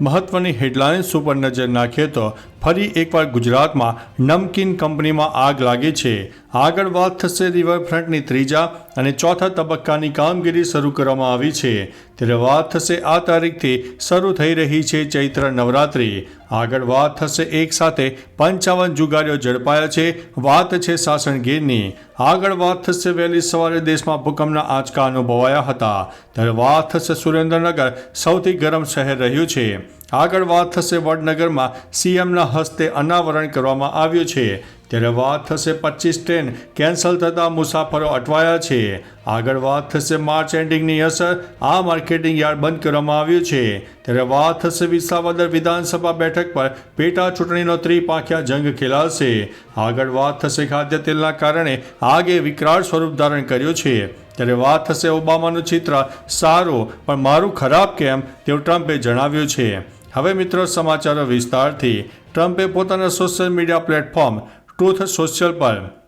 મહત્વની હેડલાઇન્સ ઉપર નજર નાખીએ તો ફરી એકવાર ગુજરાતમાં નમકીન કંપનીમાં આગ લાગી છે. આગળ વાત થશે રિવરફ્રન્ટની ત્રીજા અને ચોથા તબક્કાની કામગીરી શરૂ કરવામાં આવી છે. ત્યારે વાત થશે આ તારીખથી શરૂ થઈ રહી છે ચૈત્ર નવરાત્રિ. આગળ વાત થશે એક સાથે પંચાવન જુગારીઓ ઝડપાયા છે, વાત છે સાસણગીરની આગળ વાત થશે વહેલી સવારે દેશમાં ભૂકંપના આંચકા અનુભવાયા હતા. ત્યારે વાત થશે સુરેન્દ્રનગર, સૌથી ગરમ શહેર રહ્યું છે. આગળ વાત થશે વડનગરમાં. સીએમના હસ્તે અનાવરણ કરવામાં આવ્યું છે. ત્યારે વાત થશે પચીસ ટ્રેન કેન્સલ થતાં મુસાફરો અટવાયા છે. આગળ વાત થશે માર્ચ એન્ડિંગની અસર. આ માર્કેટિંગ યાર્ડ બંધ કરવામાં આવ્યું છે. ત્યારે વાત થશે વિસાવદર વિધાનસભા બેઠક પર. પેટા ચૂંટણીનો ત્રિપાંખ્યા જંગ ખેલાશે. આગળ વાત થશે ખાદ્ય તેલના કારણે. આગે વિકરાળ સ્વરૂપ ધારણ કર્યું છે. ત્યારે વાત થશે ઓબામાનું ચિત્ર. સારું, પણ મારું ખરાબ કેમ? તેવું ટ્રમ્પે જણાવ્યું છે. હવે મિત્રો સમાચારો વિસ્તારથી. ટ્રમ્પે પોતાના social media platform, truth social પર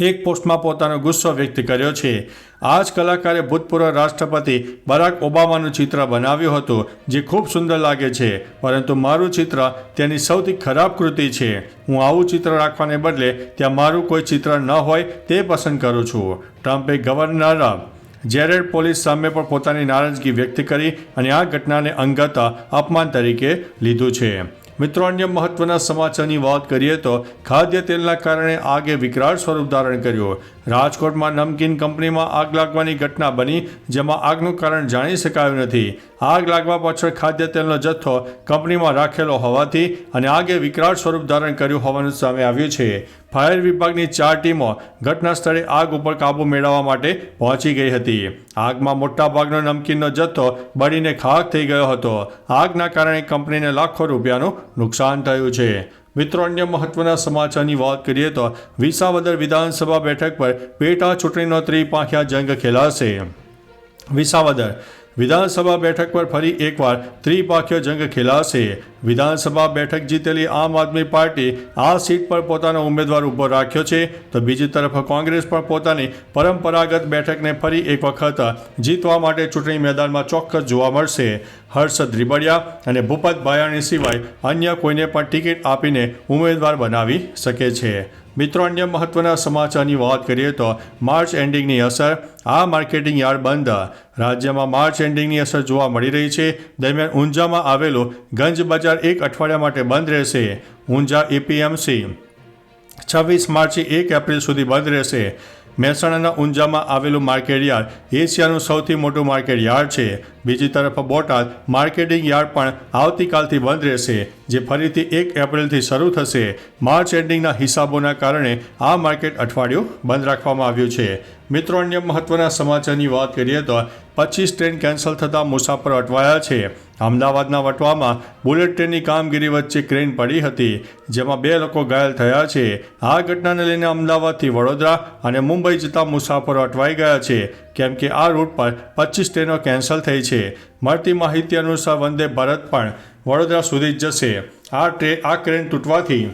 એક પોસ્ટમાં પોતાનો ગુસ્સો વ્યક્ત કર્યો છે. આ જ કલાકારે ભૂતપૂર્વ રાષ્ટ્રપતિ બરાક ઓબામાનું ચિત્ર બનાવ્યું હતું, જે ખૂબ સુંદર લાગે છે. પરંતુ મારું ચિત્ર તેની સૌથી ખરાબ કૃતિ છે. હું આવું ચિત્ર રાખવાને બદલે ત્યાં મારું કોઈ ચિત્ર ન હોય તે પસંદ કરું છું. ટ્રમ્પે ગવર્નર જેરેડ પોલીસ સામે પણ પોતાની નારાજગી વ્યક્ત કરી અને આ ઘટનાને અંગત અપમાન તરીકે લીધું છે. મિત્રો, અન્ય મહત્વના સમાચારની વાત કરીએ તો ખાદ્ય તેલના કારણે આગે વિકરાળ સ્વરૂપ ધારણ કર્યું. રાજકોટમાં નમકીન કંપનીમાં આગ લાગવાની ઘટના બની, જેમાં આગનું કારણ જાણી શકાયું નથી. આગ લાગવા પાછળ ખાદ્ય તેલનો જથ્થો કંપનીમાં રાખેલો હોવાથી અને આગે વિકરાળ સ્વરૂપ ધારણ કર્યું હોવાનું સામે આવ્યું છે. ફાયર વિભાગની ચાર ટીમો ઘટના સ્થળે આગ ઉપર કાબૂ મેળવવા માટે પહોંચી ગઈ હતી. આગમાં મોટાભાગનો નમકીનનો જથ્થો બળીને ખાક થઈ ગયો હતો. આગના કારણે કંપનીને લાખો રૂપિયાનું નુકસાન થયું છે. મિત્રો, અન્ય મહત્વના સમાચારની વાત કરીએ તો વિસાવદર વિધાનસભા બેઠક પર પેટા ચૂંટણીનો ત્રિપાંખ્યા જંગ ખેલાશે. વિસાવદર વિધાનસભા બેઠક પર ફરી એકવાર ત્રિપાખ્ય જંગ ખેલાશે. વિધાનસભા બેઠક જીતેલી આમ આદમી પાર્ટી આ સીટ પર પોતાનો ઉમેદવાર ઊભો રાખ્યો છે. તો બીજી તરફ કોંગ્રેસ પણ પોતાની પરંપરાગત બેઠકને ફરી એક વખત જીતવા માટે ચૂંટણી મેદાનમાં ચોક્કસ જોવા મળશે. હર્ષદ દ્રિબડિયા અને ભૂપત ભાયાણી સિવાય અન્ય કોઈને પણ ટિકિટ આપીને ઉમેદવાર બનાવી શકે છે. મિત્રો, અન્ય મહત્વના સમાચારની વાત કરીએ તો માર્ચ એન્ડિંગની અસર આ માર્કેટિંગ યાર્ડ બંધ. રાજ્યમાં માર્ચ એન્ડિંગની અસર જોવા મળી રહી છે. દરમિયાન ઊંઝામાં આવેલું ગંજ બજાર એક અઠવાડિયા માટે બંધ રહેશે. ઊંઝા એપીએમસી છવ્વીસ માર્ચથી એક એપ્રિલ સુધી બંધ રહેશે. મહેસાણાના ઊંઝામાં આવેલું માર્કેટ યાર્ડ એશિયાનું સૌથી મોટું માર્કેટ યાર્ડ છે. બીજી તરફ બોટાદ માર્કેટિંગ યાર્ડ પણ આવતીકાલથી બંધ રહેશે. જે ફરીથી એક એપ્રિલથી શરૂ થશે. માર્ચ એન્ડિંગના હિસાબોના કારણે આ માર્કેટ અઠવાડિયું બંધ રાખવામાં આવ્યું છે. મિત્રો, અન્ય મહત્વના સમાચારની વાત કરીએ તો પચીસ ટ્રેન કેન્સલ થતાં મુસાફરો અટવાયા છે. અમદાવાદના વટવામાં બુલેટ ટ્રેનની કામગીરી વચ્ચે ક્રેન પડી હતી, જેમાં બે લોકો ઘાયલ થયા છે. આ ઘટનાને લઈને અમદાવાદથી વડોદરા અને મુંબઈ જતા મુસાફરો અટવાઈ ગયા છે, કેમ કે આ રૂટ પર પચીસ ટ્રેનો કેન્સલ થઈ છે. મળતી માહિતી અનુસાર વંદે ભારત પણ વડોદરા સુધી જ જશે. આ ટ્રે, આ ક્રેન તૂટવાથી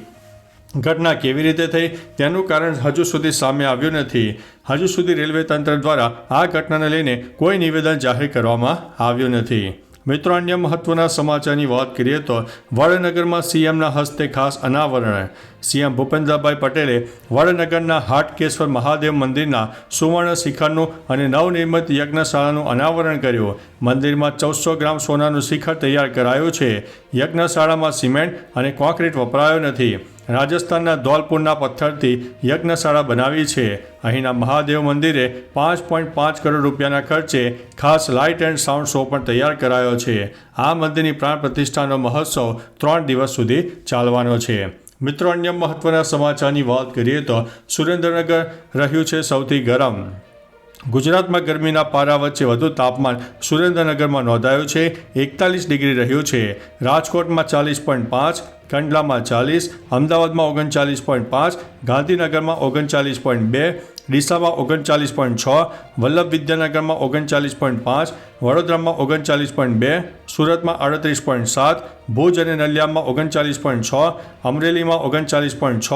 ઘટના કેવી રીતે થઈ તેનું કારણ હજુ સુધી સામે આવ્યું નથી. હજુ સુધી રેલવે તંત્ર દ્વારા આ ઘટનાને લઈને કોઈ નિવેદન જાહેર કરવામાં આવ્યું નથી. મિત્રો અન્ય મહત્વના સમાચારની વાત કરીએ તો વડનગરમાં સીએમના હસ્તે ખાસ અનાવરણ. સીએમ ભૂપેન્દ્રભાઈ પટેલે વડનગરના હાટકેશ્વર મહાદેવ મંદિરના સુવર્ણ શિખરનું અને નવનિર્મિત યજ્ઞશાળાનું અનાવરણ કર્યું. મંદિરમાં ચૌદસો ગ્રામ સોનાનું શિખર તૈયાર કરાયું છે. યજ્ઞશાળામાં સિમેન્ટ અને કોન્ક્રીટ વપરાયો નથી. રાજસ્થાનના ધોલપુરના પથ્થરથી યજ્ઞશાળા બનાવી છે. અહીંના મહાદેવ મંદિરે પાંચ પોઈન્ટ પાંચ કરોડ રૂપિયાના ખર્ચે ખાસ લાઇટ એન્ડ સાઉન્ડ શો પણ તૈયાર કરાયો છે. આ મંદિરની પ્રાણ પ્રતિષ્ઠાનો મહોત્સવ ત્રણ દિવસ સુધી ચાલવાનો છે. મિત્રો, અન્ય મહત્વના સમાચારની વાત કરીએ તો સુરેન્દ્રનગર રહ્યું છે સૌથી ગરમ. ગુજરાતમાં ગરમીના પારા વચ્ચે વધુ તાપમાન સુરેન્દ્રનગરમાં નોંધાયું છે. એકતાલીસ ડિગ્રી રહ્યું છે. રાજકોટમાં ચાલીસ પોઈન્ટ પાંચ, કંડલામાં ચાલીસ, અમદાવાદમાં ઓગણચાલીસ પોઈન્ટ પાંચ, ગાંધીનગરમાં ઓગણચાલીસ પોઈન્ટ બે ડીસામાં ઓગણચાલીસ પોઈન્ટ છ, વલ્લભ વિદ્યાનગરમાં ઓગણચાલીસ પોઈન્ટ પાંચ, વડોદરામાં ઓગણચાલીસ પોઈન્ટ બે, સુરતમાં આડત્રીસ પોઈન્ટ સાત, ભુજ અને નલિયામાં ઓગણચાલીસ પોઈન્ટ છ, અમરેલીમાં ઓગણચાલીસ પોઈન્ટ છ,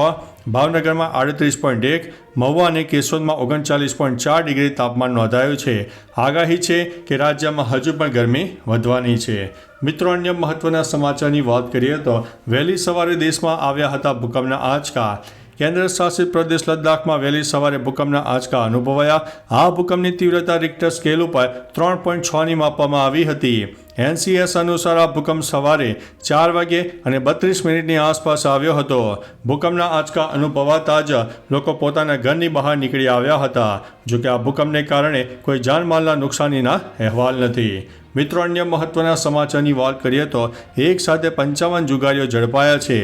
ભાવનગરમાં આડત્રીસ પોઈન્ટ એક, મહુવા અને કેશોદમાં ઓગણચાલીસ પોઈન્ટ ચાર ડિગ્રી તાપમાન નોંધાયું છે. આગાહી છે કે રાજ્યમાં હજુ પણ ગરમી વધવાની છે. મિત્રો, અન્ય મહત્વના સમાચારની વાત કરીએ તો વહેલી સવારે દેશમાં આવ્યા હતા ભૂકંપના આંચકા. કેન્દ્ર શાસિત પ્રદેશ લદ્દાખમાં વહેલી સવારે ભૂકંપના આંચકા અનુભવાયા. આ ભૂકંપની તીવ્રતા રિક્ટર સ્કેલ ઉપર ત્રણ પોઈન્ટ છની માપવામાં આવી હતી. એનસીએસ અનુસાર આ ભૂકંપ સવારે ચાર વાગે અને બત્રીસ મિનિટની આસપાસ આવ્યો હતો. ભૂકંપના આંચકા અનુભવાતા જ લોકો પોતાના ઘરની બહાર નીકળી આવ્યા હતા જોકે આ ભૂકંપને કારણે કોઈ જાનમાલના નુકસાનીના અહેવાલ નથી. મિત્રો, અન્ય મહત્વના સમાચારની વાત કરીએ તો એક સાથે પંચાવન જુગારીઓ ઝડપાયા છે.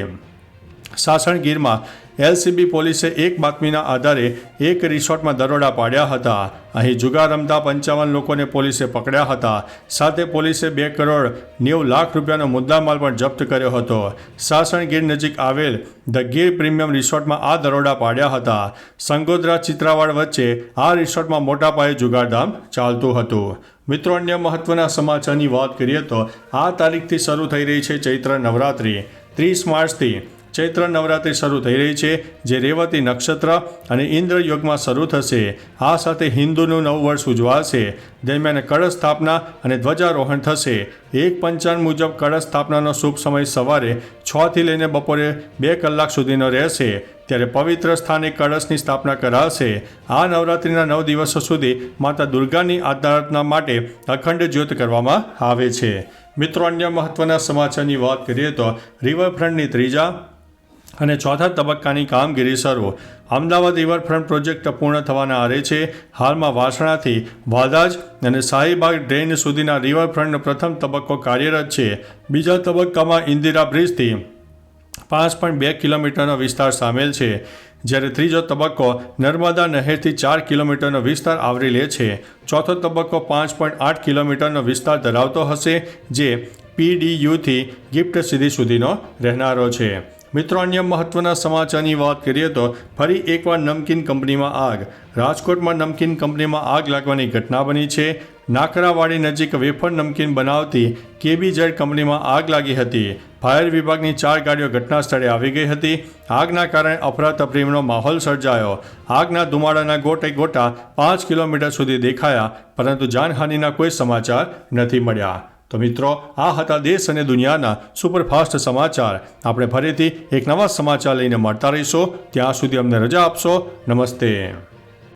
સાસણગીરમાં એલસીબી પોલીસે એક બાતમીના આધારે એક રિસોર્ટમાં દરોડા પાડ્યા હતા. અહીં જુગાર રમતા પંચાવન લોકોને પોલીસે પકડ્યા હતા. સાથે પોલીસે બે કરોડ નેવું લાખ રૂપિયાનો મુદ્દામાલ પણ જપ્ત કર્યો હતો. સાસણ ગીર નજીક આવેલ ધ ગીર પ્રીમિયમ રિસોર્ટમાં આ દરોડા પાડ્યા હતા. સંગોદરા ચિત્રાવાડ વચ્ચે આ રિસોર્ટમાં મોટા પાયે જુગારધામ ચાલતું હતું. મિત્રો, અન્ય મહત્વના સમાચારની વાત કરીએ તો આ તારીખથી શરૂ થઈ રહી છે ચૈત્ર નવરાત્રિ. ત્રીસ માર્ચથી ચૈત્ર નવરાત્રિ શરૂ થઈ રહી છે, જે રેવતી નક્ષત્ર અને ઇન્દ્ર યોગમાં શરૂ થશે. આ સાથે હિન્દુનું નવું વર્ષ ઉજવાશે. દરમિયાન કળશ સ્થાપના અને ધ્વજારોહણ થશે. એક પંચાંગ મુજબ કળશ સ્થાપનાનો શુભ સમય સવારે છથી લઈને બપોરે બે કલાક સુધીનો રહેશે. ત્યારે પવિત્ર સ્થાને કળશની સ્થાપના કરાશે. આ નવરાત્રિના નવ દિવસો સુધી માતા દુર્ગાની આરાધના માટે અખંડ જ્યોત કરવામાં આવે છે. મિત્રો, અન્ય મહત્વના સમાચારની વાત કરીએ તો રિવરફ્રન્ટની ત્રીજા અને ચોથા તબક્કાની કામગીરી શરૂ. અમદાવાદ રિવરફ્રન્ટ પ્રોજેક્ટ પૂર્ણ થવાના આરે છે. હાલમાં વાસણાથી વાદાજ અને શાહીબાગ ડ્રેન સુધીના રિવરફ્રન્ટનો પ્રથમ તબક્કો કાર્યરત છે. બીજા તબક્કામાં ઇન્દિરા બ્રિજથી પાંચ પોઈન્ટ બે કિલોમીટરનો વિસ્તાર સામેલ છે. જ્યારે ત્રીજો તબક્કો નર્મદા નહેરથી ચાર કિલોમીટરનો વિસ્તાર આવરી લે છે. ચોથો તબક્કો પાંચ પોઈન્ટ આઠ કિલોમીટરનો વિસ્તાર ધરાવતો હશે, જે પીડીયુથી ગિફ્ટ સિટી સુધીનો રહેનારો છે. મિત્રો, અન્ય મહત્વના સમાચારની વાત કરીએ તો ફરી એકવાર નમકીન કંપનીમાં આગ. રાજકોટમાં નમકીન કંપનીમાં આગ લાગવાની ઘટના બની છે. નાકરાવાડી નજીક વેફર નમકીન બનાવતી કેબી જેડ કંપનીમાં આગ લાગી હતી. ફાયર વિભાગની ચાર ગાડીઓ ઘટના સ્થળે આવી ગઈ હતી. આગના કારણે અફરાતફરીનો માહોલ સર્જાયો. આગના ધુમાડાના ગોટે ગોટા પાંચ કિલોમીટર સુધી દેખાયા, પરંતુ જાનહાનિના કોઈ સમાચાર નથી મળ્યા. તો મિત્રો, આ હતા દેશ અને દુનિયાના સુપરફાસ્ટ સમાચાર. આપણે ફરીથી એક નવા સમાચાર લઈને મળતા રહીશું. ત્યાં સુધી અમને રજા આપશો. નમસ્તે.